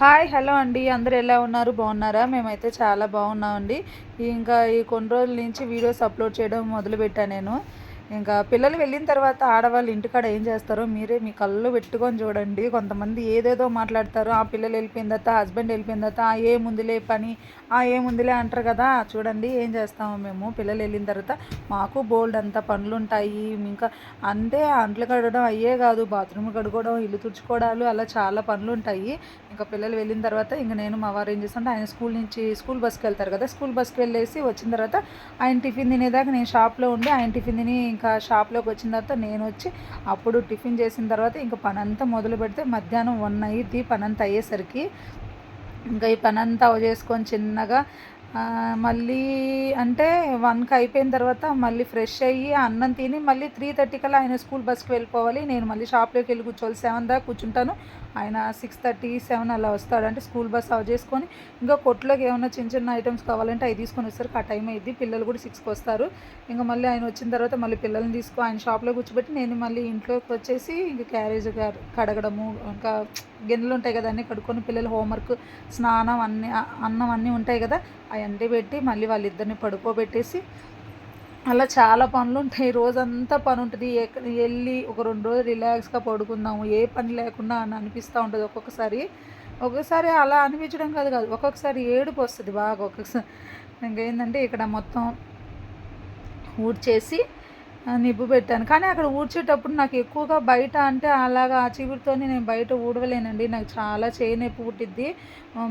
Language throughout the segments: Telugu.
హాయ్ హలో అండి. అందరు ఎలా ఉన్నారు? బాగున్నారా? మేమైతే చాలా బాగున్నామండి. ఇంకా ఈ కొన్ని రోజుల నుంచి వీడియోస్ అప్లోడ్ చేయడం మొదలుపెట్టాను నేను. ఇంకా పిల్లలు వెళ్ళిన తర్వాత ఆడవాళ్ళు ఇంటికాడ ఏం చేస్తారో మీరే మీ కళ్ళు పెట్టుకొని చూడండి. కొంతమంది ఏదేదో మాట్లాడతారు. ఆ పిల్లలు వెళ్ళిపోయిన తర్వాత హస్బెండ్ వెళ్ళిపోయిన తర్వాత ఆ ఏ ముందులే పని ఆ ఏ ముందులే అంటారు కదా. చూడండి ఏం చేస్తాము మేము. పిల్లలు వెళ్ళిన తర్వాత మాకు బోల్డ్ అంత పనులు ఉంటాయి ఇంకా అంతే అంట్లు కడగడం అయ్యే కాదు. బాత్రూమ్ కడుకోవడం ఇల్లు తుడుచుకోవడాలు అలా చాలా పనులు ఉంటాయి ఇంకా పిల్లలు వెళ్ళిన తర్వాత ఇంకా నేను మా వారు ఏం చేస్తాను ఆయన స్కూల్ నుంచి స్కూల్ బస్కి వెళ్తారు కదా. స్కూల్ బస్కి వెళ్ళేసి వచ్చిన తర్వాత ఆయన టిఫిన్ తినేదాకా నేను షాప్లో ఉండి ఆయన టిఫిన్ తిని ఇంకా షాప్లోకి వచ్చిన తర్వాత నేను వచ్చి అప్పుడు టిఫిన్ చేసిన తర్వాత ఇంకా పని అంతా మొదలు పెడితే మధ్యాహ్నం వన్ అయ్యిద్ది పని అంతా అయ్యేసరికి ఇంకా ఈ పని అంతా చేసుకొని చిన్నగా మళ్ళీ అంటే వన్కి అయిపోయిన తర్వాత మళ్ళీ ఫ్రెష్ అయ్యి అన్నం తిని మళ్ళీ త్రీ థర్టీ కల్లా ఆయన స్కూల్ బస్కి వెళ్ళిపోవాలి. నేను మళ్ళీ షాప్లోకి వెళ్ళి కూర్చోవాలి. సెవెన్ దాకా కూర్చుంటాను. ఆయన సిక్స్ థర్టీ సెవెన్ అలా వస్తాడు అంటే స్కూల్ బస్ అవ చేసుకొని ఇంకా కొట్లోకి ఏమైనా చిన్న చిన్న ఐటమ్స్ కావాలంటే అవి తీసుకొని వస్తారు. ఆ టైం అయింది పిల్లలు కూడా సిక్స్కి వస్తారు. ఇంకా మళ్ళీ ఆయన వచ్చిన తర్వాత మళ్ళీ పిల్లల్ని తీసుకో ఆయన షాప్లో కూర్చోబెట్టి నేను మళ్ళీ ఇంట్లోకి వచ్చేసి ఇంకా క్యారేజ్ కడగడము ఇంకా గిన్నెలు ఉంటాయి కదా అన్నీ కడుక్కొని పిల్లలు హోంవర్క్ స్నానం అన్నీ అన్నం అన్నీ ఉంటాయి కదా అవన్నీ పెట్టి మళ్ళీ వాళ్ళిద్దరిని పడుకోబెట్టేసి అలా చాలా పనులు ఉంటాయి. రోజంతా పని ఉంటుంది. వెళ్ళి ఒక రెండు రోజులు రిలాక్స్గా పడుకుందాము. ఏ పని లేకుండా అని అనిపిస్తూ ఉంటుంది ఒక్కొక్కసారి. ఒక్కొక్కసారి అలా అనిపించడం కాదు కాదు. ఒక్కొక్కసారి ఏడుపు వస్తుంది బాగా ఒక్కొక్కసారి ఇంకేంటంటే ఇక్కడ మొత్తం ఊడ్చేసి నిబ్బు పెట్టాను. కానీ అక్కడ ఊడ్చేటప్పుడు నాకు ఎక్కువగా బయట అంటే అలాగా ఆ చీపురుతోనే నేను బయట ఊడవలేనండి. నాకు చాలా చేయి నొప్పి పుట్టిద్ది.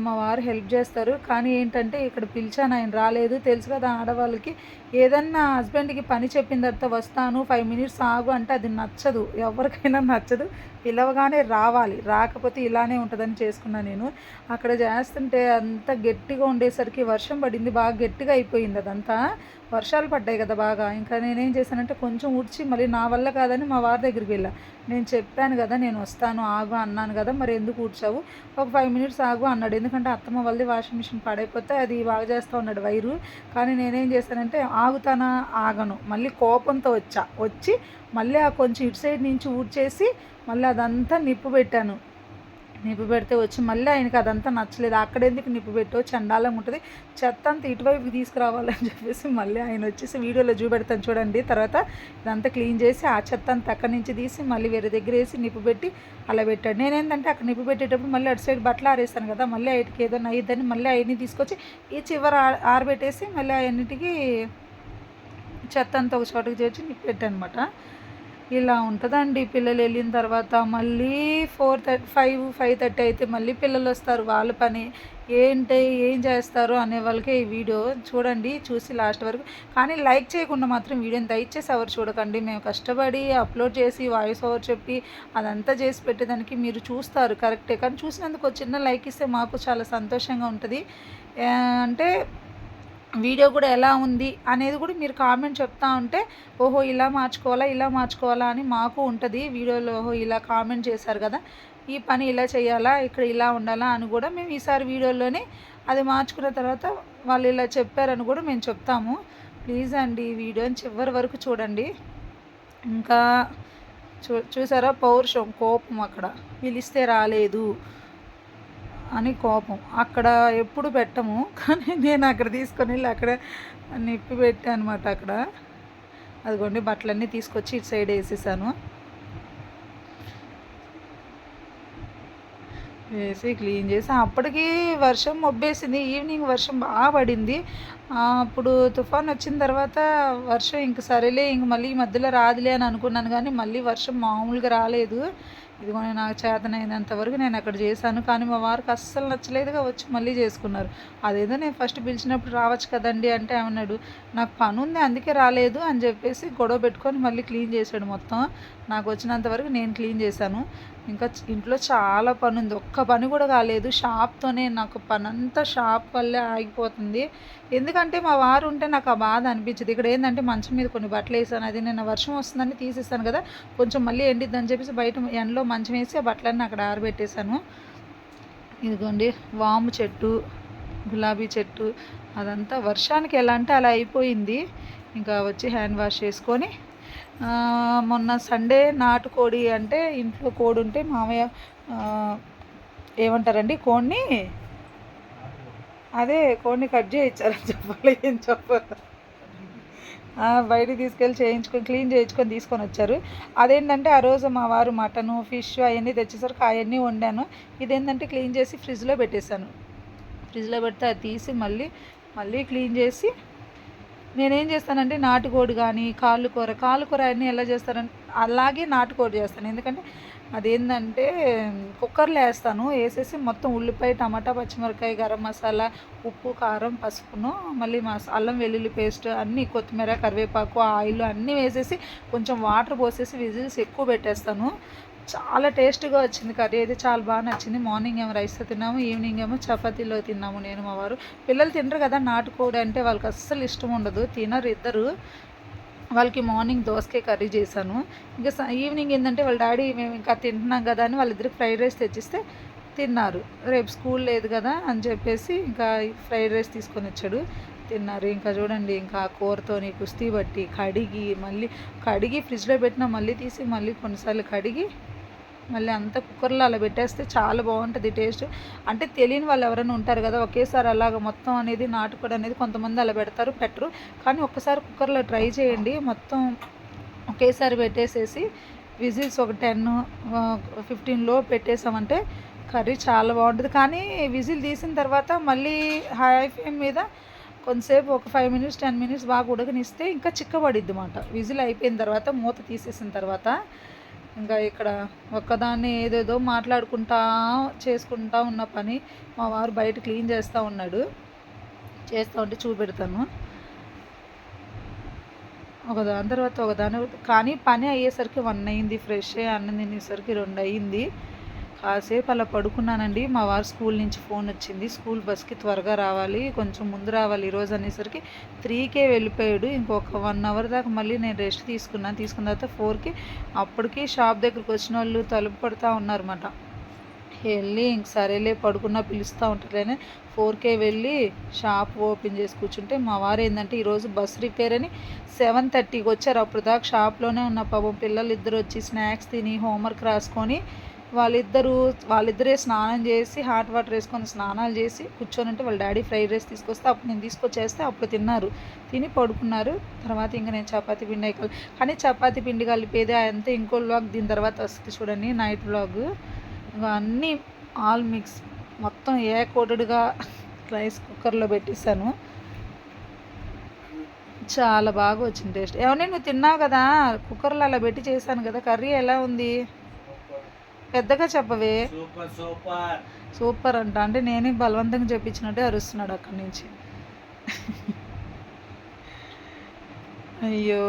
మా వారు హెల్ప్ చేస్తారు. కానీ ఏంటంటే ఇక్కడ పిలిచాను ఆయన రాలేదు. తెలుసు కదా ఆడవాళ్ళకి. ఏదన్నా హస్బెండ్కి పని చెప్పిన తర్వాత వస్తాను ఫైవ్ మినిట్స్ ఆగు అంటే అది నచ్చదు. ఎవరికైనా నచ్చదు. పిలవగానే రావాలి. రాకపోతే ఇలానే ఉంటుందని చేసుకున్నాను నేను. అక్కడ చేస్తుంటే అంత గట్టిగా ఉండేసరికి వర్షం పడింది. బాగా గట్టిగా అయిపోయింది అదంతా. వర్షాలు పడ్డాయి కదా బాగా. ఇంకా నేనేం చేశానంటే కొంచెం ఉడిచి మళ్ళీ నా వల్ల కాదని మా వారి దగ్గరికి వెళ్ళా. నేను చెప్పాను కదా నేను వస్తాను ఆగు అన్నాను కదా మరి ఎందుకు ఊడ్చావు? ఒక ఫైవ్ మినిట్స్ ఆగు అన్నాడు. ఎందుకంటే అత్తమ్మ వాళ్ళది వాషింగ్ మిషన్ పడైపోతే అది బాగా చేస్తూ ఉన్నాడు వైరు. కానీ నేనేం చేశానంటే ఆగుతానా ఆగను. మళ్ళీ కోపంతో వచ్చా. వచ్చి మళ్ళీ ఆ కొంచెం ఇటు సైడ్ నుంచి ఊడ్చేసి మళ్ళీ అదంతా నిప్పు పెట్టాను. నిప్పు పెడితే వచ్చి మళ్ళీ ఆయనకి అదంతా నచ్చలేదు. అక్కడ ఎందుకు నిప్పు పెట్టో చండాలం ఉంటుంది. చెత్త అంతా ఇటువైపు తీసుకురావాలని చెప్పేసి మళ్ళీ ఆయన వచ్చేసి వీడియోలో చూపెడతాను చూడండి. తర్వాత ఇదంతా క్లీన్ చేసి ఆ చెత్త అంతా అక్కడి నుంచి తీసి మళ్ళీ వేరే దగ్గర వేసి నిప్పు పెట్టి అలా పెట్టాడు. నేనేంటంటే అక్కడ నిప్పు పెట్టేటప్పుడు మళ్ళీ అటు సైడ్ బట్టలు ఆరేస్తాను కదా మళ్ళీ ఆయనకి ఏదైనా అయ్యిద్దని మళ్ళీ అవన్నీ తీసుకొచ్చి ఈ చివర ఆరబెట్టేసి మళ్ళీ అన్నిటికీ చెత్త అంతా ఒక చోటకి చేర్చి నిప్పెట్టనమాట ఇలా ఉంటుందండి. పిల్లలు వెళ్ళిన తర్వాత మళ్ళీ four thirty five five thirty అయితే మళ్ళీ పిల్లలు వస్తారు. వాళ్ళ పని ఏంటి ఏం చేస్తారు అనే వాళ్ళకే ఈ వీడియో చూడండి చూసి లాస్ట్ వరకు. కానీ లైక్ చేయకుండా మాత్రం వీడియోని దయచేసి ఎవరు చూడకండి. మేము కష్టపడి అప్లోడ్ చేసి వాయిస్ ఓవర్ చెప్పి అదంతా చేసి పెట్టేదానికి మీరు చూస్తారు. కరెక్టే. కానీ చూసినందుకు చిన్న లైక్ ఇస్తే మాకు చాలా సంతోషంగా ఉంటుంది. అంటే వీడియో కూడా ఎలా ఉంది అనేది కూడా మీరు కామెంట్ చెప్తా ఉంటే ఓహో ఇలా మార్చుకోవాలా ఇలా మార్చుకోవాలా అని మాకు ఉంటుంది వీడియోలో ఓహో ఇలా కామెంట్ చేశారు కదా ఈ పని ఇలా చేయాలా ఇక్కడ ఇలా ఉండాలా అని కూడా మేము ఈసారి వీడియోలోనే అది మార్చుకున్న తర్వాత వాళ్ళు ఇలా చెప్పారని కూడా మేము చెప్తాము. ప్లీజ్ అండి ఈ వీడియోని చివరి వరకు చూడండి. ఇంకా చూ చూసారా పౌరుషం కోపం అక్కడ. పిలిస్తే రాలేదు. అని కోపం. అక్కడ ఎప్పుడు పెట్టము కానీ నేను అక్కడ తీసుకొని వెళ్ళి అక్కడ నిప్పి పెట్టాను అనమాట అక్కడ. అదిగోండి బట్టలన్నీ తీసుకొచ్చి ఇటు సైడ్ వేసేసాను. వేసి క్లీన్ చేసి అప్పటికి వర్షం మొబ్బేసింది ఈవినింగ్ వర్షం బాగా పడింది. అప్పుడు తుఫాన్ వచ్చిన తర్వాత వర్షం ఇంక సరేలే ఇంక మళ్ళీ ఈ మధ్యలో రాదులే అని అనుకున్నాను కానీ మళ్ళీ వర్షం మామూలుగా రాలేదు. ఇదిగో నాకు చేతనైనంత వరకు నేను అక్కడ చేశాను కానీ మా వారికి అస్సలు నచ్చలేదుగా వచ్చి మళ్ళీ చేసుకున్నారు. అదేదో నేను ఫస్ట్ పిలిచినప్పుడు రావచ్చు కదండి అంటే ఏమన్నాడు నాకు పని ఉంది అందుకే రాలేదు అని చెప్పేసి గొడవ పెట్టుకొని మళ్ళీ క్లీన్ చేశాడు మొత్తం. నాకు వచ్చినంత వరకు నేను క్లీన్ చేశాను. ఇంకా ఇంట్లో చాలా పని ఉంది ఒక్క పని కూడా కాలేదు షాప్తోనే నాకు పని అంతా షాప్ వల్లే ఆగిపోతుంది. ఎందుకంటే మా వారు ఉంటే నాకు ఆ బాధ అనిపించదు. ఇక్కడ ఏంటంటే మంచం మీద కొన్ని బట్టలు వేసాను. అది నేను వర్షం వస్తుందని తీసేసాను కదా. కొంచెం మళ్ళీ ఎండిద్దని చెప్పేసి బయట ఎండలో మంచం వేసి ఆ బట్టలన్నీ అక్కడ ఆరబెట్టేశాను. ఇదిగోండి వాము చెట్టు గులాబీ చెట్టు అదంతా వర్షానికి ఎలా అంటే అలా అయిపోయింది. ఇంకా వచ్చి హ్యాండ్ వాష్ చేసుకొని మొన్న సండే నాటుకోడి అంటే ఇంట్లో కోడి ఉంటే మామయ్య ఏమంటారండి కోడిని? అదే కోడిని కట్ చేయించారని చెప్పాలి ఏం చెప్పాలి? బయటికి తీసుకెళ్ళి చేయించుకొని క్లీన్ చేయించుకొని తీసుకొని వచ్చారు. అదేంటంటే ఆ రోజు మా వారు మటను ఫిష్ అవన్నీ తెచ్చేసరికి అవన్నీ వండాను. ఇదేంటంటే క్లీన్ చేసి ఫ్రిడ్జ్లో పెట్టేశాను. ఫ్రిడ్జ్లో పెడితే అది తీసి మళ్ళీ మళ్ళీ క్లీన్ చేసి నేనేం చేస్తానంటే నాటుకోడి కానీ కాళ్ళు కూర కాళ్ళు కూర అన్నీ ఎలా చేస్తారని అలాగే నాటుకోడి చేస్తాను. ఎందుకంటే అదేంటంటే కుక్కర్లో వేస్తాను. వేసేసి మొత్తం ఉల్లిపాయ టమాటా పచ్చిమిరకాయ గరం మసాలా ఉప్పు కారం పసుపును మళ్ళీ మస అల్లం వెల్లుల్లి పేస్ట్ అన్నీ కొత్తిమీర కరివేపాకు ఆయిల్ అన్నీ వేసేసి కొంచెం వాటర్ పోసేసి విజిల్స్ ఎక్కువ పెట్టేస్తాను. చాలా టేస్ట్గా వచ్చింది కర్రీ. అయితే చాలా బాగా నచ్చింది. మార్నింగ్ ఏమో రైస్తో తిన్నాము ఈవినింగ్ ఏమో చపాతీలో తిన్నాము నేను మా వారు. పిల్లలు తినరు కదా నాటుకోడి అంటే వాళ్ళకి అస్సలు ఇష్టం ఉండదు. తినరు ఇద్దరు. వాళ్ళకి మార్నింగ్ దోసకాయ కర్రీ చేశాను. ఇంకా ఈవినింగ్ ఏంటంటే వాళ్ళ డాడీ మేము ఇంకా తింటున్నాం కదా అని వాళ్ళిద్దరికి ఫ్రైడ్ రైస్ తెచ్చిస్తే తిన్నారు. రేపు స్కూల్ లేదు కదా అని చెప్పేసి ఇంకా ఫ్రైడ్ రైస్ తీసుకొని వచ్చాడు. తిన్నారు. ఇంకా చూడండి ఇంకా కూరతోని కుస్తీ పట్టి కడిగి మళ్ళీ కడిగి ఫ్రిడ్జ్లో పెట్టినా మళ్ళీ తీసి మళ్ళీ కొన్నిసార్లు కడిగి మళ్ళీ అంతా కుక్కర్లో అలా పెట్టేస్తే చాలా బాగుంటుంది టేస్ట్. అంటే తెలియని వాళ్ళు ఎవరైనా ఉంటారు కదా ఒకేసారి అలాగ మొత్తం అనేది నాటుకోవడం అనేది కొంతమంది అలా పెడతారు పెట్టరు. కానీ ఒక్కసారి కుక్కర్లో ట్రై చేయండి. మొత్తం ఒకేసారి పెట్టేసేసి విజిల్స్ ఒక టెన్ ఫిఫ్టీన్లో పెట్టేసామంటే కర్రీ చాలా బాగుంటుంది. కానీ విజిల్ తీసిన తర్వాత మళ్ళీ హై ఫ్లేమ్ మీద కొంతసేపు ఒక ఫైవ్ మినిట్స్ టెన్ మినిట్స్ బాగా ఉడకనిస్తే ఇంకా చిక్కబడిద్ది అన్నమాట విజిల్ అయిపోయిన తర్వాత మూత తీసేసిన తర్వాత ఇంకా ఇక్కడ ఒక్కదాన్ని ఏదేదో మాట్లాడుకుంటా చేసుకుంటా ఉన్న పని మా వారు బయట క్లీన్ చేస్తూ ఉన్నాడు. చేస్తూ ఉంటే చూపెడతాను. ఒకదాని తర్వాత ఒకదాని కానీ పని అయ్యేసరికి వన్ అయింది ఫ్రెష్ అయ్యి అన్నం తినేసరికి రెండు అయ్యింది కాసేపు అలా పడుకున్నానండి. మా వారు స్కూల్ నుంచి ఫోన్ వచ్చింది. స్కూల్ బస్కి త్వరగా రావాలి. కొంచెం ముందు రావాలి. ఈరోజు అనేసరికి త్రీకే వెళ్ళిపోయాడు. ఇంకొక వన్ అవర్ దాకా మళ్ళీ నేను రెస్ట్ తీసుకున్నాను. తీసుకున్న తర్వాత ఫోర్కి అప్పటికి షాప్ దగ్గరికి వచ్చిన వాళ్ళు తలుపు పడుతూ ఉన్నారన్నమాట. వెళ్ళి ఇంక సరేలే పడుకున్నా పిలుస్తూ ఉంటారులేనే ఫోర్కే వెళ్ళి షాప్ ఓపెన్ చేసి కూర్చుంటే మా వారు ఏంటంటే ఈరోజు బస్ రిపేర్ అని సెవెన్ థర్టీకి వచ్చారు. అప్పుడు దాకా షాప్లోనే ఉన్న. పాపం పిల్లలు ఇద్దరు వచ్చి స్నాక్స్ తిని హోంవర్క్ రాసుకొని వాళ్ళిద్దరూ వాళ్ళిద్దరే స్నానం చేసి హాట్ వాటర్ వేసుకొని స్నానాలు చేసి కూర్చొని ఉంటే వాళ్ళ డాడీ ఫ్రైడ్ రైస్ తీసుకొస్తే అప్పుడు నేను తీసుకొచ్చేస్తే అప్పుడు తిన్నారు. తిని పడుకున్నారు. తర్వాత ఇంకా నేను చపాతీ పిండి అయిపోయి కానీ చపాతి పిండి కలిపేది అంతే. ఇంకో వ్లాగ్ దీని తర్వాత వస్తుంది చూడండి నైట్ వ్లాగ్ ఇంకా అన్నీ ఆల్ మిక్స్ మొత్తం ఏ కోటెడ్గా రైస్ కుక్కర్లో పెట్టేశాను. చాలా బాగా వచ్చింది టేస్ట్ ఏమన్నా నువ్వు తిన్నావు కదా? కుక్కర్లో అలా పెట్టి చేశాను కదా. కర్రీ ఎలా ఉంది? పెద్దగా చెప్పవే. Super super. సూపర్ అంట. అంటే నేనే బలవంతంగా చెప్పించినట్టే అరుస్తున్నాడు అక్కడి నుంచి. అయ్యో.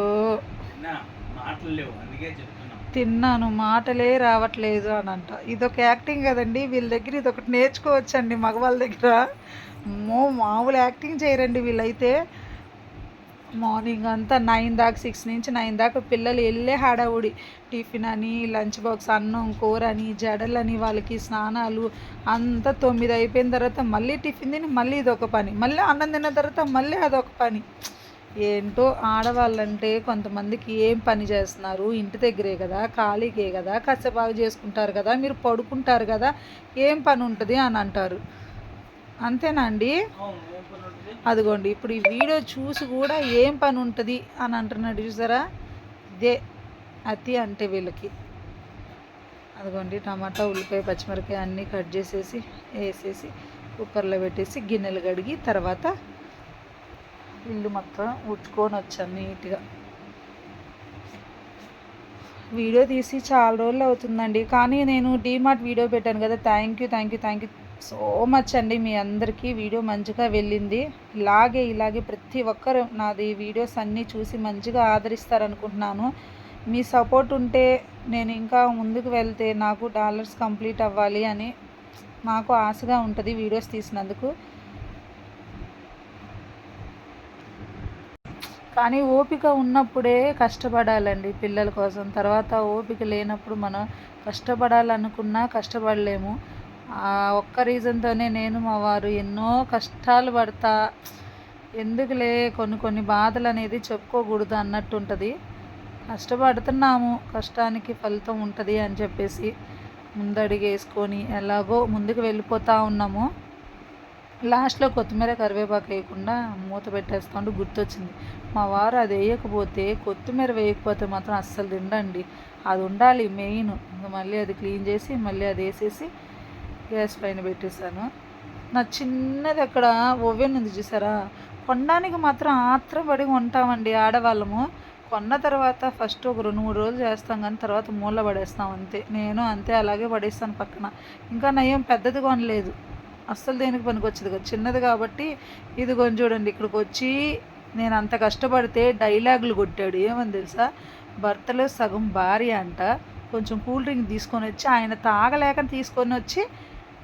తిన్నాను. మాటలే రావట్లేదు అని అంట ఇదొక యాక్టింగ్ కదండి. వీళ్ళ దగ్గర ఇది ఒకటి నేర్చుకోవచ్చండి మగవాళ్ళ దగ్గర. మో మామూలు యాక్టింగ్ చేయరండి వీళ్ళైతే. మార్నింగ్ అంతా నైన్ దాకా సిక్స్ నుంచి నైన్ దాకా పిల్లలు వెళ్ళే హడావుడి. టిఫిన్ అని లంచ్ బాక్స్ అన్నం కూర అని జడలని వాళ్ళకి స్నానాలు అంతా తొమ్మిది అయిపోయిన తర్వాత మళ్ళీ టిఫిన్ తిని మళ్ళీ ఇదొక పని. మళ్ళీ అన్నం తిన్న తర్వాత మళ్ళీ అదొక పని. ఏంటో ఆడవాళ్ళంటే కొంతమందికి ఏం పని చేస్తున్నారు? ఇంటి దగ్గరే కదా ఖాళీకే కదా కచ్చబాగు చేసుకుంటారు కదా మీరు పడుకుంటారు కదా ఏం పని ఉంటుంది అని అంటారు. అంతేనా అండి? అదిగోండి ఇప్పుడు ఈ వీడియో చూసి కూడా ఏం పని ఉంటుంది అని అంటున్నాడు చూసారా? ఇదే అతి అంటే వీళ్ళకి. అదిగోండి టమాటా ఉల్లిపాయ పచ్చిమిరపకాయ అన్నీ కట్ చేసేసి వేసేసి కుక్కర్లో పెట్టేసి గిన్నెలు కడిగి తర్వాత ఇల్లు మొత్తం ఉడ్చుకొని వచ్చాను నీట్గా. వీడియో తీసి చాలా రోజులు అవుతుందండి. కానీ నేను డీమార్ట్ వీడియో పెట్టాను కదా. Thank you thank you thank you so much అండి. మీ అందరికీ వీడియో మంచిగా వెళ్ళింది. ఇలాగే ఇలాగే ప్రతి ఒక్కరు నాది వీడియోస్ అన్నీ చూసి మంచిగా ఆదరిస్తారనుకుంటున్నాను. మీ సపోర్ట్ ఉంటే నేను ఇంకా ముందుకు వెళ్తే నాకు డాలర్స్ కంప్లీట్ అవ్వాలి అని నాకు ఆశగా ఉంటుంది వీడియోస్ తీసినందుకు. కానీ ఓపిక ఉన్నప్పుడే కష్టపడాలండి పిల్లల కోసం. తర్వాత ఓపిక లేనప్పుడు మనం కష్టపడాలనుకున్నా కష్టపడలేము. ఆ ఒక్క రీజన్తోనే నేను మా వారు ఎన్నో కష్టాలు పడతా ఎందుకులే కొన్ని కొన్ని బాధలు అనేది చెప్పుకోకూడదు అన్నట్టు ఉంటుంది కష్టపడుతున్నాము కష్టానికి ఫలితం ఉంటుంది అని చెప్పేసి ముందడిగేసుకొని ఎలాగో ముందుకు వెళ్ళిపోతూ ఉన్నాము. లాస్ట్లో కొత్తిమీర కరివేపాకు వేయకుండా మూత పెట్టేస్తాండు గుర్తొచ్చింది. మా వారు అది వేయకపోతే కొత్తిమీర వేయకపోతే మాత్రం అస్సలు తిండండి అది ఉండాలి మెయిన్. మళ్ళీ అది క్లీన్ చేసి మళ్ళీ అది వేసేసి గ్యాస్ పైన పెట్టేశాను. నా చిన్నది అక్కడ ఓవెన్ ఉంది చూసారా? కొనడానికి మాత్రం ఆత్రపడి ఉంటామండి ఆడవాళ్ళము. కొన్న తర్వాత ఫస్ట్ ఒక రెండు మూడు రోజులు చేస్తాం కానీ తర్వాత మూల పడేస్తాం అంతే. నేను అంతే అలాగే పడేస్తాను పక్కన. ఇంకా నయం పెద్దది కొనలేదు. అస్సలు దేనికి పనికొచ్చేది కదా. చిన్నది కాబట్టి ఇది కొని చూడండి ఇక్కడికి వచ్చి నేను అంత కష్టపడితే డైలాగులు కొట్టాడు. ఏమని తెలుసా? భర్తలో సగం భార్య అంట. కొంచెం కూల్ డ్రింక్ తీసుకొని వచ్చి ఆయన తాగలేక తీసుకొని వచ్చి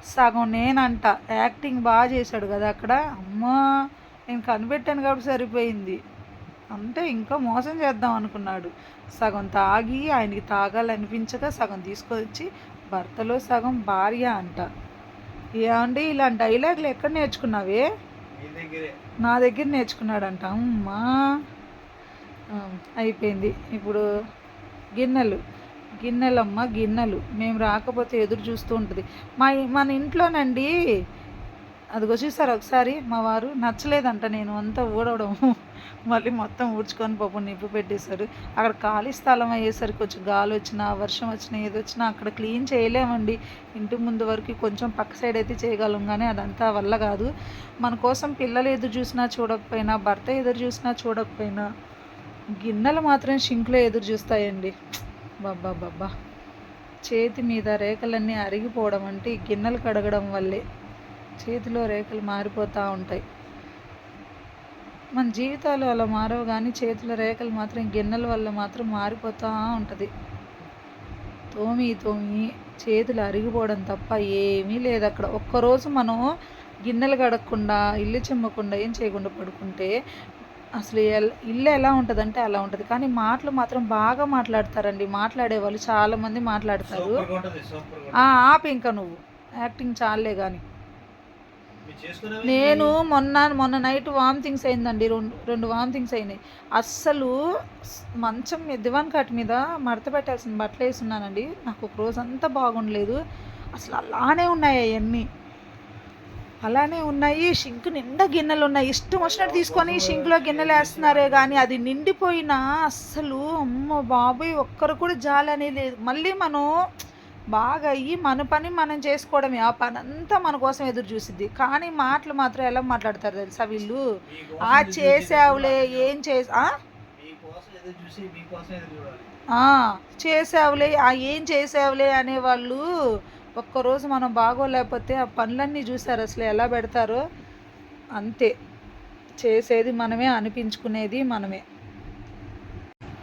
సగం నేనంట. యాక్టింగ్ బాగా చేశాడు కదా అక్కడ. అమ్మా నేను కనిపెట్టాను కాబట్టి సరిపోయింది. అంటే ఇంకా మోసం చేద్దాం అనుకున్నాడు. సగం తాగి ఆయనకి తాగాలనిపించక సగం తీసుకొచ్చి భర్తలో సగం భార్య అంట. ఏమండి ఇలాంటి డైలాగులు ఎక్కడ నేర్చుకున్నావే? నా దగ్గర. నేర్చుకున్నాడంట. అమ్మా! అయిపోయింది. ఇప్పుడు గిన్నెలు. గిన్నెలమ్మ గిన్నెలు. మేము రాకపోతే ఎదురు చూస్తూ ఉంటుంది. మా మన ఇంట్లోనండి. అదిగో చూసారు ఒకసారి? మా వారు నచ్చలేదంట నేను అంతా ఊడవడం. మళ్ళీ మొత్తం ఊడ్చుకొని పాపం నిప్పు పెట్టేశారు. అక్కడ ఖాళీ స్థలం అయ్యేసరికి కొంచెం గాలి వచ్చినా వర్షం వచ్చినా ఏది వచ్చినా అక్కడ క్లీన్ చేయలేమండి. ఇంటి ముందు వరకు కొంచెం పక్క సైడ్ అయితే చేయగలం కానీ అదంతా వల్ల కాదు. మన కోసం పిల్లలు ఎదురు చూసినా చూడకపోయినా భర్త ఎదురు చూసినా చూడకపోయినా గిన్నెలు మాత్రం షింక్లో ఎదురు చూస్తాయండి. బాబా బాబా చేతి మీద రేఖలన్నీ అరిగిపోవడం అంటే గిన్నెలు కడగడం వల్లే చేతిలో రేఖలు మారిపోతూ ఉంటాయి. మన జీవితాలు అలా మారవు కానీ చేతిలో రేఖలు మాత్రం గిన్నెల వల్ల మాత్రం మారిపోతూ ఉంటుంది. తోమి తోమి చేతులు అరిగిపోవడం తప్ప ఏమీ లేదు అక్కడ. ఒక్కరోజు మనం గిన్నెలు కడగకుండా ఇల్లు చిమ్మకుండా ఏం చేయకుండా పడుకుంటే అసలు ఇల్లు ఎలా ఉంటుందంటే అలా ఉంటుంది. కానీ మాటలు మాత్రం బాగా మాట్లాడతారండి. మాట్లాడే వాళ్ళు చాలామంది మాట్లాడతారు. ఆపు ఇంకా నువ్వు. యాక్టింగ్ చాలే కానీ నేను మొన్న మొన్న నైట్ వామిటింగ్స్ అయిందండి. రెండు రెండు వామిటింగ్స్ అయినాయి. అస్సలు మంచం దివాన్ కాట్ మీద మడత పెట్టాల్సిన బట్టలు వేసున్నానండి. నాకు ఒక రోజు అంతా బాగుండలేదు. అసలు అలానే ఉన్నాయి అవన్నీ. అలానే ఉన్నాయి. షింక్ నిండా గిన్నెలు ఉన్నాయి. ఇష్టం వచ్చినట్టు తీసుకొని షింక్లో గిన్నెలు వేస్తున్నారే కానీ అది నిండిపోయినా అస్సలు అమ్మో బాబోయ్! ఒక్కరు కూడా జాలి అనేది లేదు. మళ్ళీ మనం బాగా అయ్యి మన పని మనం చేసుకోవడమే. ఆ పని అంతా మన కోసం ఎదురు చూసిద్ది. కానీ మాటలు మాత్రం ఎలా మాట్లాడతారు తెలుసా వీళ్ళు? ఆ చేసావులే ఏం చేసి చేసావులే ఆ ఏం చేసావులే అనేవాళ్ళు ఒక్కరోజు మనం బాగోలేకపోతే ఆ పనులన్నీ చూసారు అసలు ఎలా పెడతారో? అంతే. చేసేది మనమే అనిపించుకునేది మనమే.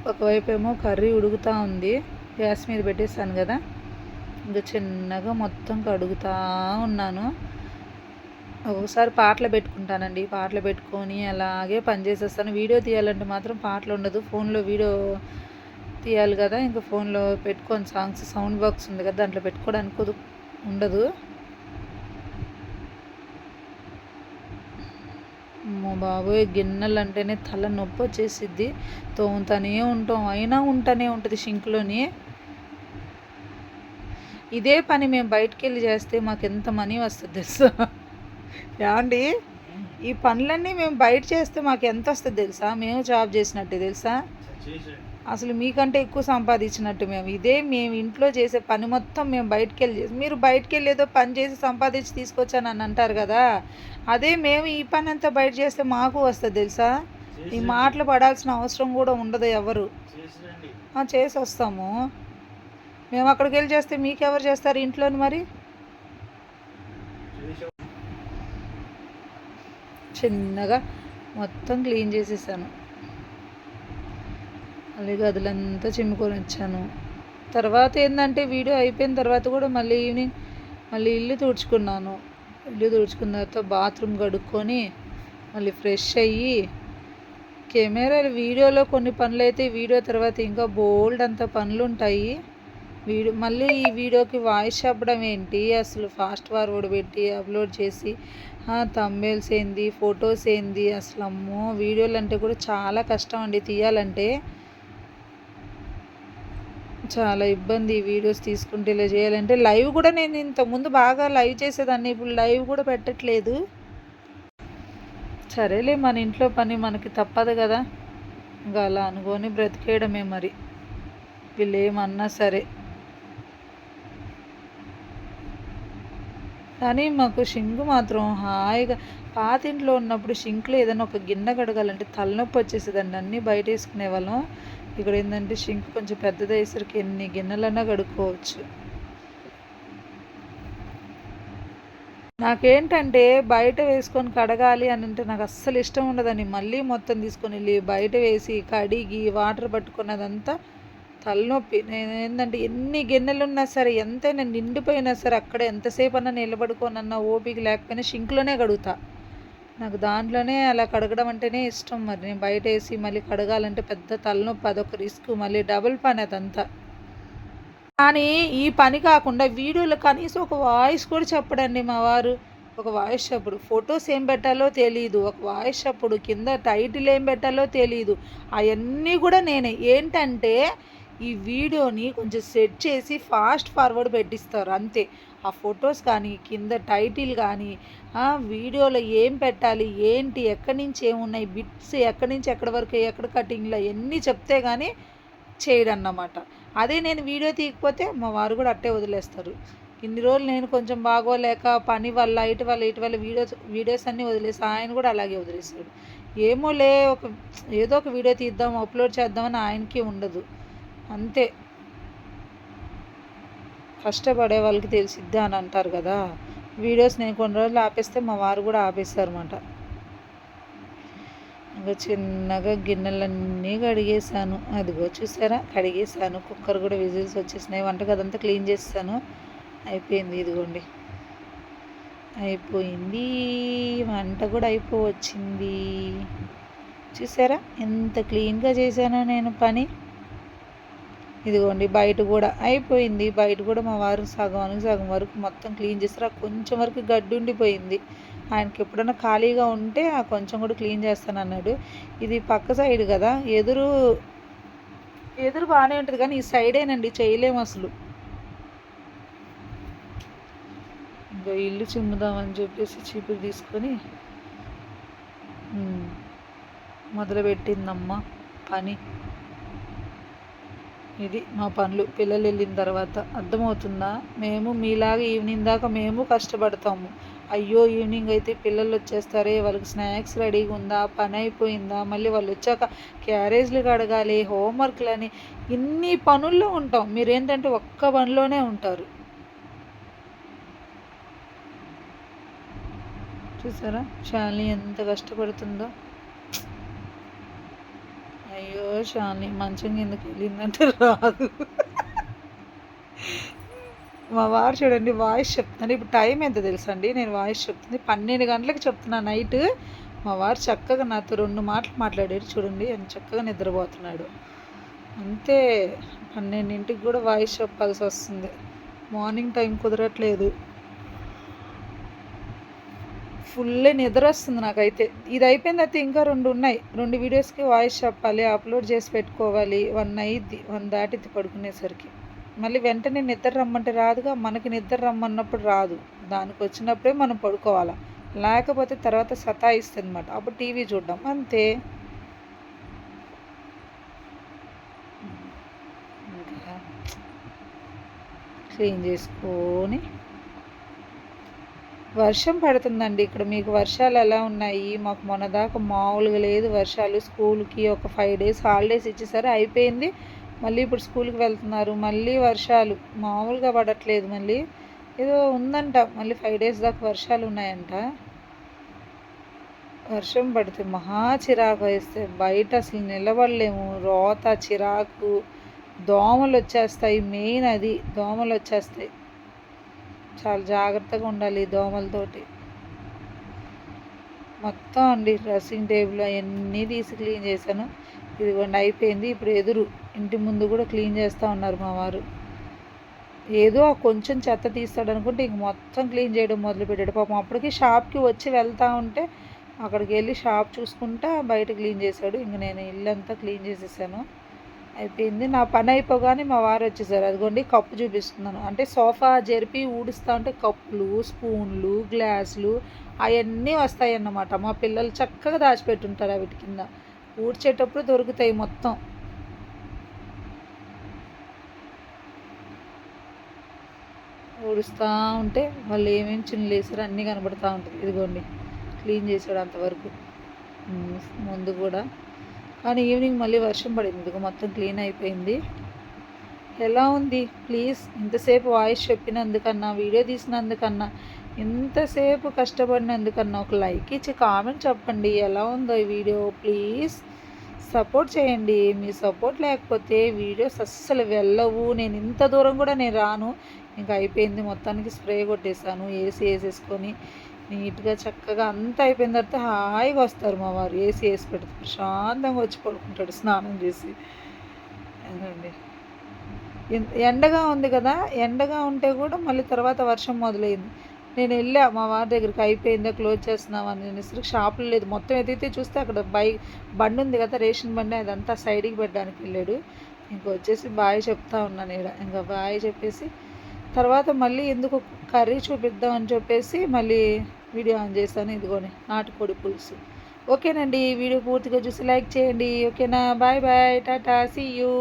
ఒకవైపు ఏమో కర్రీ ఉడుకుతూ ఉంది. గ్యాస్ మీద పెట్టేసాను కదా? ఇంకా చిన్నగా మొత్తం కడుగుతూ ఉన్నాను. ఒక్కొక్కసారి పాటలు పెట్టుకుంటానండి. పాటలు పెట్టుకొని అలాగే పని చేసేస్తాను. వీడియో తీయాలంటే మాత్రం పాటలు ఉండదు. ఫోన్లో వీడియో తీయాలి కదా. ఇంకా ఫోన్లో పెట్టుకొని సాంగ్స్ సౌండ్ బాక్స్ ఉంది కదా దాంట్లో పెట్టుకోవడానికి కుదు ఉండదు. మా బాబోయ్ గిన్నెలు అంటేనే తల నొప్పి వచ్చేసిద్ది. తోముతానే ఉంటాం. అయినా ఉంటానే ఉంటుంది షింక్లోని. ఇదే పని మేము బయటికి వెళ్ళి చేస్తే మాకు ఎంత మనీ వస్తుంది తెలుసా? యాండి ఈ పనులన్నీ మేము బయట చేస్తే మాకు ఎంత వస్తుంది తెలుసా? మేము జాబ్ చేసినట్టే తెలుసా? అసలు మీకంటే ఎక్కువ సంపాదించినట్టు మేము. ఇదే మేము ఇంట్లో చేసే పని మొత్తం మేము బయటికి వెళ్ళి చేసి మీరు బయటికి వెళ్ళి ఏదో పని చేసి సంపాదించి తీసుకొచ్చాను అని అంటారు కదా అదే మేము ఈ పని అంతా బయట చేస్తే మాకు వస్తుంది తెలుసా? ఈ మాటలు పడాల్సిన అవసరం కూడా ఉండదు ఎవరు. చేసి వస్తాము మేము అక్కడికి వెళ్ళి చేస్తే మీకెవరు చేస్తారు ఇంట్లోని మరి? చిన్నగా మొత్తం క్లీన్ చేసేసాను. మళ్ళీ గదులంతా చిమ్ముకొని వచ్చాను. తర్వాత ఏంటంటే వీడియో అయిపోయిన తర్వాత కూడా మళ్ళీ ఈవినింగ్ మళ్ళీ ఇల్లు తుడుచుకున్నాను. ఇల్లు తుడుచుకున్న తర్వాత బాత్రూమ్ కడుక్కొని మళ్ళీ ఫ్రెష్ అయ్యి కెమెరాలు వీడియోలో కొన్ని పనులు అయితే వీడియో తర్వాత ఇంకా బోల్డ్ అంత పనులు ఉంటాయి వీడియో మళ్ళీ ఈ వీడియోకి వాయిస్ చెప్పడం ఏంటి? అసలు ఫాస్ట్ ఫార్వర్డ్ పెట్టి అప్లోడ్ చేసి తమ్మేల్స్ ఏంది? ఫొటోస్ ఏంది? అసలు అమ్మో! వీడియోలు అంటే కూడా చాలా కష్టం అండి తీయాలంటే. చాలా ఇబ్బంది వీడియోస్ తీసుకుంటే ఇలా చేయాలంటే. లైవ్ కూడా నేను ఇంతకుముందు బాగా లైవ్ చేసేదాన్ని ఇప్పుడు లైవ్ కూడా పెట్టట్లేదు. సరేలే మన ఇంట్లో పని మనకి తప్పదు కదా. ఇంకా అలా అనుకొని బ్రతికేయడమే మరి. వీళ్ళు ఏమన్నా సరే. కానీ మాకు షింకు మాత్రం హాయిగా పాత ఇంట్లో ఉన్నప్పుడు షింక్లో ఏదైనా ఒక గిన్నె కడగాలంటే తలనొప్పి వచ్చేసేదండి. అన్నీ బయట వేసుకునే వాళ్ళం. ఇక్కడ ఏంటంటే షింక్ కొంచెం పెద్దదయ్యేసరికి ఎన్ని గిన్నెలన్నా కడుక్కోవచ్చు. నాకేంటంటే బయట వేసుకొని కడగాలి అని అంటే నాకు అస్సలు ఇష్టం ఉండదని మళ్ళీ మొత్తం తీసుకొని వెళ్ళి బయట వేసి కడిగి వాటర్ పట్టుకున్నదంతా తలనొప్పి. నేను ఏంటంటే ఎన్ని గిన్నెలు ఉన్నా సరే ఎంతైనా నిండిపోయినా సరే అక్కడ ఎంతసేపు అన్నా నిలబడుకోనన్నా ఓపిక లేకపోయినా షింక్లోనే కడుగుతా. నాకు దాంట్లోనే అలా కడగడం అంటేనే ఇష్టం మరి. నేను బయట వేసి మళ్ళీ కడగాలంటే పెద్ద తలనొప్పి అదొక రిస్క్. మళ్ళీ డబుల్ పని అదంతా. కానీ ఈ పని కాకుండా వీడియోలో కనీసం ఒక వాయిస్ కూడా చెప్పడండి మా వారు. ఒక వాయిస్ చెప్పడు. ఫొటోస్ ఏం పెట్టాలో తెలియదు ఒక వాయిస్ అప్పుడు కింద టైటిల్ ఏం పెట్టాలో తెలియదు అవన్నీ కూడా నేనే. ఏంటంటే ఈ వీడియోని కొంచెం సెట్ చేసి ఫాస్ట్ ఫార్వర్డ్ పెట్టిస్తారు అంతే. ఆ ఫొటోస్ కానీ కింద టైటిల్ కానీ వీడియోలో ఏం పెట్టాలి ఏంటి ఎక్కడి నుంచి ఏమున్నాయి బిట్స్ ఎక్కడి నుంచి ఎక్కడి వరకు ఎక్కడ కటింగ్లో ఎన్ని చెప్తే కానీ చేయడన్నమాట. అదే నేను వీడియో తీయకపోతే మా వారు కూడా అట్టే వదిలేస్తారు. ఇన్ని రోజులు నేను కొంచెం బాగోలేక పని వల్ల ఇటు వల్ల ఇటు వల్ల వీడియోస్ వీడియోస్ అన్నీ వదిలేసి ఆయన కూడా అలాగే వదిలేస్తాడు. ఏమోలే ఒక ఏదో ఒక వీడియో తీద్దాం అప్లోడ్ చేద్దామని ఆయనకి ఉండదు. అంతే. కష్టపడే వాళ్ళకి తెలిసిద్దా అని అంటారు కదా. వీడియోస్ నేను కొన్ని రోజులు ఆపేస్తే మా వారు కూడా ఆపేస్తారన్నమాట. ఇంకా చిన్నగా గిన్నెలన్నీ కడిగేసాను అదిగో చూసారా? కడిగేసాను కుక్కర్ కూడా విజిల్స్ వచ్చేసినాయి. వంటగదంతా క్లీన్ చేస్తాను. అయిపోయింది ఇదిగోండి. అయిపోయింది. వంట కూడా అయిపోవచ్చింది. చూసారా? ఎంత క్లీన్గా చేశానో నేను పని. ఇదిగోండి బయట కూడా అయిపోయింది. బయట కూడా మా వారు సగం సగం వరకు మొత్తం క్లీన్ చేస్తారు. ఆ కొంచెం వరకు గడ్డి ఉండిపోయింది. ఆయనకి ఎప్పుడైనా ఖాళీగా ఉంటే ఆ కొంచెం కూడా క్లీన్ చేస్తాను అన్నాడు ఇది పక్క సైడ్ కదా ఎదురు ఎదురు బాగానే ఉంటుంది కానీ ఈ సైడేనండి చేయలేము అసలు. ఇంకా ఇల్లు చిమ్ముదామని చెప్పేసి చీపురు తీసుకొని మొదలుపెట్టిందమ్మ పని. ఇది మా పనులు. పిల్లలు వెళ్ళిన తర్వాత అర్థమవుతుందా? మేము మీలాగా ఈవినింగ్ దాకా మేము కష్టపడతాము. అయ్యో ఈవినింగ్ అయితే పిల్లలు వచ్చేస్తారే వాళ్ళకి స్నాక్స్ రెడీగా ఉందా పని అయిపోయిందా మళ్ళీ వాళ్ళు వచ్చాక క్యారేజ్లు కడగాలి హోంవర్క్లు అని ఇన్ని పనుల్లో ఉంటాం. మీరేంటంటే ఒక్క పనిలోనే ఉంటారు. చూసారా? శాలిని ఎంత కష్టపడుతుందో. అయ్యో షాని మంచం కిందకి వెళ్ళిందంటే రాదు. మా వారు చూడండి వాయిస్ చెప్తున్నాను ఇప్పుడు టైం ఎంత తెలుసండి? నేను వాయిస్ చెప్తుంది. పన్నెండు గంటలకు చెప్తున్నా నైట్. మా వారు చక్కగా నాతో రెండు మాటలు మాట్లాడారు చూడండి. అని చక్కగా నిద్రపోతున్నాడు. అంతే పన్నెండింటికి కూడా వాయిస్ చెప్పాల్సి వస్తుంది. మార్నింగ్ టైం కుదరట్లేదు. ఫుల్ నిద్ర వస్తుంది నాకైతే. ఇది అయిపోయిన తర్వాత ఇంకా రెండు ఉన్నాయి. రెండు వీడియోస్కి వాయిస్ చెప్పాలి అప్లోడ్ చేసి పెట్టుకోవాలి. వన్ అయ్యిద్ది వన్ దాటిద్ది పడుకునేసరికి. మళ్ళీ వెంటనే నిద్ర రమ్మంటే రాదుగా మనకి నిద్ర రమ్మన్నప్పుడు రాదు. దానికి వచ్చినప్పుడే మనం పడుకోవాలా. లేకపోతే తర్వాత సతాయిస్తుంది అనమాట అప్పుడు టీవీ చూడడం. అంతే. క్లీన్ చేసుకొని వర్షం పడుతుందండి. ఇక్కడ మీకు వర్షాలు ఎలా ఉన్నాయి? మాకు మొన్నదాకా మామూలుగా లేదు వర్షాలు. స్కూల్కి ఒక ఫైవ్ డేస్ హాలిడేస్ ఇచ్చేసరి. అయిపోయింది. మళ్ళీ ఇప్పుడు స్కూల్కి వెళ్తున్నారు. మళ్ళీ వర్షాలు. మామూలుగా పడట్లేదు మళ్ళీ. ఏదో ఉందంట. మళ్ళీ ఫైవ్ డేస్ దాకా వర్షాలు ఉన్నాయంట. వర్షం పడితే మహా చిరాకు వేస్తే బయట అసలు నిలబడలేము. రోత చిరాకు. దోమలు వచ్చేస్తాయి మెయిన్ అది. దోమలు వచ్చేస్తాయి. చాలా జాగ్రత్తగా ఉండాలి దోమలతోటి. మొత్తం అండి డ్రెస్సింగ్ టేబుల్ అవన్నీ తీసి క్లీన్ చేశాను. ఇదిగోండి అయిపోయింది. ఇప్పుడు ఎదురు ఇంటి ముందు కూడా క్లీన్ చేస్తూ ఉన్నారు మా వారు. ఏదో ఆ కొంచెం చెత్త తీస్తాడు అనుకుంటే ఇంక మొత్తం క్లీన్ చేయడం మొదలుపెట్టాడు. పాపం అప్పటికి షాప్కి వచ్చి వెళ్తూ ఉంటే అక్కడికి వెళ్ళి షాప్ చూసుకుంటా బయట క్లీన్ చేశాడు. ఇంక నేను ఇల్లు అంతా క్లీన్ చేసేసాను. అయిపోయింది. నా పని అయిపోగానే మా వారు వచ్చేసారు అదిగోండి కప్పు చూపిస్తున్నాను. అంటే సోఫా జరిపి ఊడుస్తా ఉంటే కప్పులు స్పూన్లు గ్లాసులు అవన్నీ వస్తాయి అన్నమాట మా పిల్లలు చక్కగా దాచిపెట్టుంటారు వీటి కింద. ఊడ్చేటప్పుడు దొరుకుతాయి మొత్తం. ఊడుస్తూ ఉంటే వాళ్ళు ఏమేమి చిన్నులు లేసారు అన్నీ కనబడుతూ ఉంటుంది. ఇదిగోండి క్లీన్ చేసాడు అంతవరకు. ముందు కూడా కానీ ఈవినింగ్ మళ్ళీ వర్షం పడింది. ఇదిగో మొత్తం క్లీన్ అయిపోయింది. ఎలా ఉంది? ప్లీజ్ ఇంతసేపు వాయిస్ చెప్పినందుకన్నా వీడియో తీసినందుకన్నా ఇంతసేపు కష్టపడినందుకన్నా ఒక లైక్ ఇచ్చి కామెంట్ చెప్పండి. ఎలా ఉందో ఈ వీడియో? ప్లీజ్ సపోర్ట్ చేయండి. మీ సపోర్ట్ లేకపోతే వీడియోస్ అస్సలు వెళ్ళవు. నేను ఇంత దూరం కూడా నేను రాను. ఇంకా అయిపోయింది. మొత్తానికి స్ప్రే కొట్టేసాను ఏసీ వేసేసుకొని నీట్గా చక్కగా అంతా అయిపోయిన తర్వాత హాయిగా వస్తారు మా వారు. ఏసీ వేసి పెడితే ప్రశాంతంగా వచ్చి పడుకుంటాడు స్నానం చేసి. అదండి ఎండగా ఉంది కదా ఎండగా ఉంటే కూడా మళ్ళీ తర్వాత వర్షం మొదలైంది. నేను వెళ్ళా మా వారి దగ్గరికి అయిపోయిందా క్లోజ్ చేస్తున్నామని అనేసరికి షాపులు లేదు. మొత్తం ఎదిగితే చూస్తే అక్కడ బై బండి ఉంది కదా రేషన్ బండి అదంతా సైడ్కి పెట్టడానికి వెళ్ళాడు. ఇంక వచ్చేసి బాయ్ చెప్తా ఉన్నాను ఇక్కడ ఇంకా బాయ్ చెప్పేసి తర్వాత మళ్ళీ ఎందుకు కర్రీ చూపిద్దాం అని చెప్పేసి మళ్ళీ వీడియో ఆన్ చేస్తాను. ఇదిగోని నాటుకోడి పులుసు. ఓకేనండి వీడియో పూర్తిగా చూసి లైక్ చేయండి. ఓకేనా? Bye bye tata see you.